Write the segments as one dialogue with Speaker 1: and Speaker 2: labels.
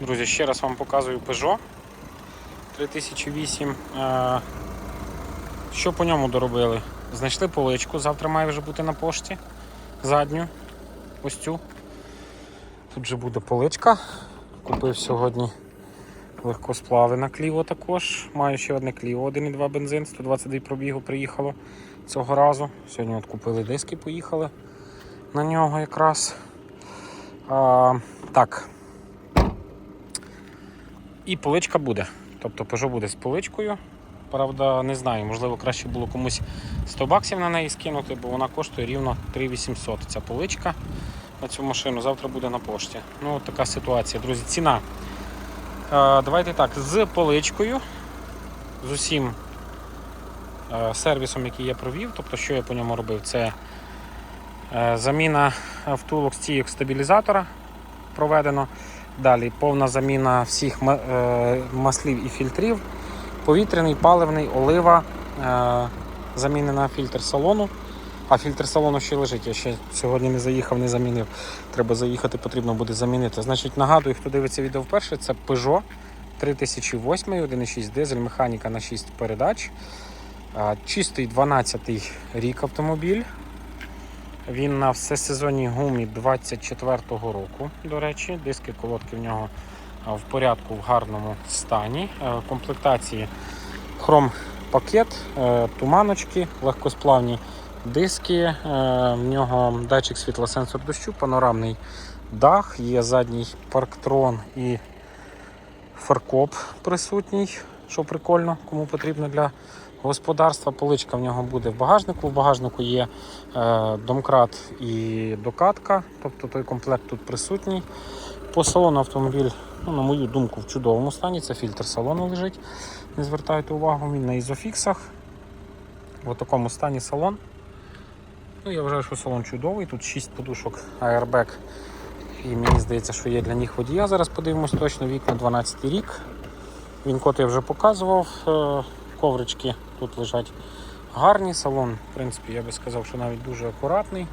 Speaker 1: Друзі, ще раз вам показую Peugeot 3008. Е, Що по ньому доробили? Знайшли поличку, завтра має вже бути на пошті. Задню. Ось цю. Тут же буде поличка. Купив сьогодні легкосплави на кліво також. Маю ще одне кліво, 1,2 бензин, 122 пробігу приїхало цього разу. Сьогодні от купили диски, поїхали на нього якраз. А, так. І поличка буде. Тобто Peugeot буде з поличкою. Правда, не знаю, можливо, краще було комусь 100 баксів на неї скинути, бо вона коштує рівно 3800. Ця поличка на цю машину завтра буде на пошті. Ну, от така ситуація, друзі. Ціна. Е, давайте так, з поличкою, з усім е, сервісом, який я провів, тобто, що я по ньому робив, це е, заміна втулок стійок стабілізатора проведено. Далі повна заміна всіх е, маслів і фільтрів. Повітряний, паливний, олива, е, замінена фільтр салону. А фільтр салону ще лежить. Я ще сьогодні не заїхав, не замінив. Треба заїхати, потрібно буде замінити. Значить, нагадую, хто дивиться відео вперше, це Peugeot 3008, 1.6 дизель, механіка на 6 передач. Чистий 12 рік автомобіль. Він на всесезонній гумі 24-го року, до речі, диски колодки в нього в порядку в гарному стані. Е, В комплектації хром пакет, е, туманочки, легкосплавні диски. е, В нього датчик світлосенсор дощу, панорамний дах, є задній парктрон і фаркоп присутній, що прикольно, кому потрібно для господарства. Поличка в нього буде в багажнику. В багажнику є е, домкрат і докатка, тобто той комплект тут присутній. По салону автомобіль, ну, на мою думку, в чудовому стані. Це фільтр салону лежить. Не звертайте увагу, він на ізофіксах. В такому стані салон. Ну, я вважаю, що салон чудовий. Тут 6 подушок Airbag. І мені здається, що є для них водія. Зараз подивимось точно вікна 12 рік. Він код я вже показував. Е, Коврички тут лежать гарні. Салон, в принципі, я би сказав, що навіть дуже акуратний.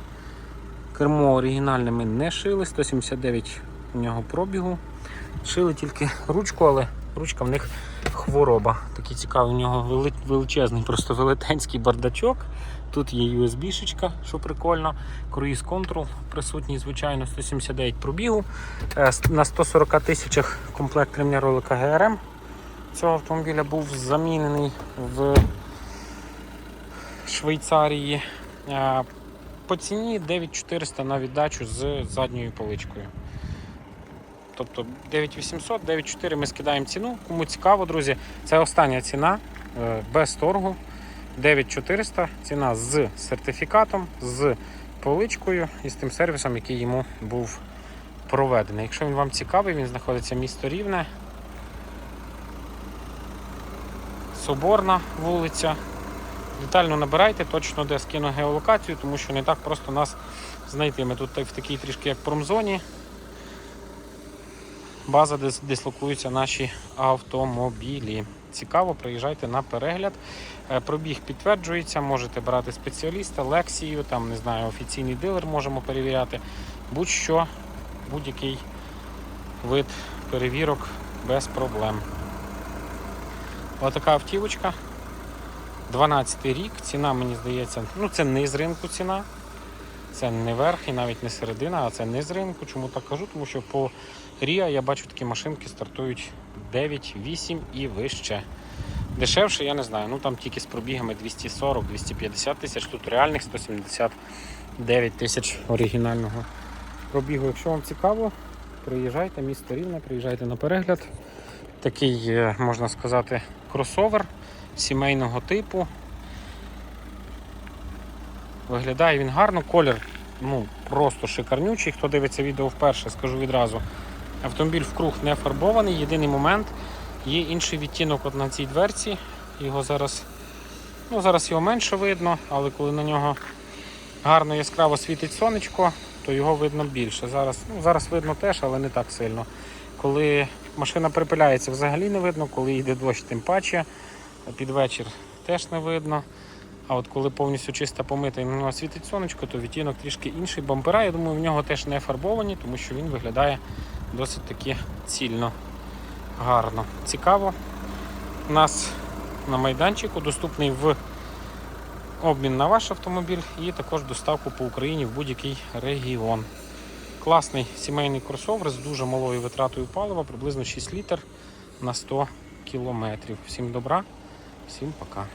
Speaker 1: Кермо оригінальне ми не шили, 179 у нього пробігу. Шили тільки ручку, але ручка в них хвороба. Такий цікавий, у нього величезний, просто велетенський бардачок. Тут є USB-шечка, що прикольно. Круїз контрол присутній, звичайно, 179 пробігу. Е, На 140 тисячах комплект ремня ролика ГРМ цього автомобіля був замінений в Швейцарії. Е, По ціні 9400 на віддачу з задньою поличкою. Тобто 9800, 9400 ми скидаємо ціну. Кому цікаво, друзі, це остання ціна е, без торгу. 9400 ціна з сертифікатом, з поличкою і з тим сервісом, який йому був проведений. Якщо він вам цікавий, він знаходиться місто Рівне. Соборна вулиця. Детально набирайте, точно де скину геолокацію, тому що не так просто нас знайти. Ми тут в такій трішки як промзоні. База, де дислокуються наші автомобілі. Цікаво, приїжджайте на перегляд. Е, Пробіг підтверджується, можете брати спеціаліста, лекцію, там не знаю, офіційний дилер можемо перевіряти. Будь-що, будь-який вид перевірок без проблем. Отака автівочка. 12 рік, ціна, мені здається, ну це не з ринку ціна. Це не верх і навіть не середина, а це не з ринку. Чому так кажу? Тому що по Ріа я бачу такі машинки стартують 9, 8 і вище. Дешевше, я не знаю. Ну там тільки з пробігами 240-250 тисяч, тут реальних 179 тисяч оригінального пробігу. Якщо вам цікаво, приїжджайте, місто Рівне, приїжджайте на перегляд. Такий, е, можна сказати, кросовер сімейного типу. Виглядає він гарно, колір ну, просто шикарнючий. Хто дивиться відео вперше, скажу відразу. Автомобіль вкруг не фарбований. Єдиний момент, є інший відтінок от на цій дверці. Його зараз, ну, зараз його менше видно, але коли на нього гарно яскраво світить сонечко, то його видно більше. Зараз, ну, зараз видно теж, але не так сильно. Коли машина припиляється, взагалі не видно, коли йде дощ, тим паче. Під вечір теж не видно. А от коли повністю чиста помита і на світить сонечко, то відтінок трішки інший. Бампера, я думаю, в нього теж не фарбовані, тому що він виглядає досить таки цільно, гарно. Цікаво. У нас на майданчику доступний в обмін на ваш автомобіль і також доставку по Україні в будь-який регіон. Класний сімейний кросовер з дуже малою витратою палива, приблизно 6 літр на 100 кілометрів. Всім добра, всім пока.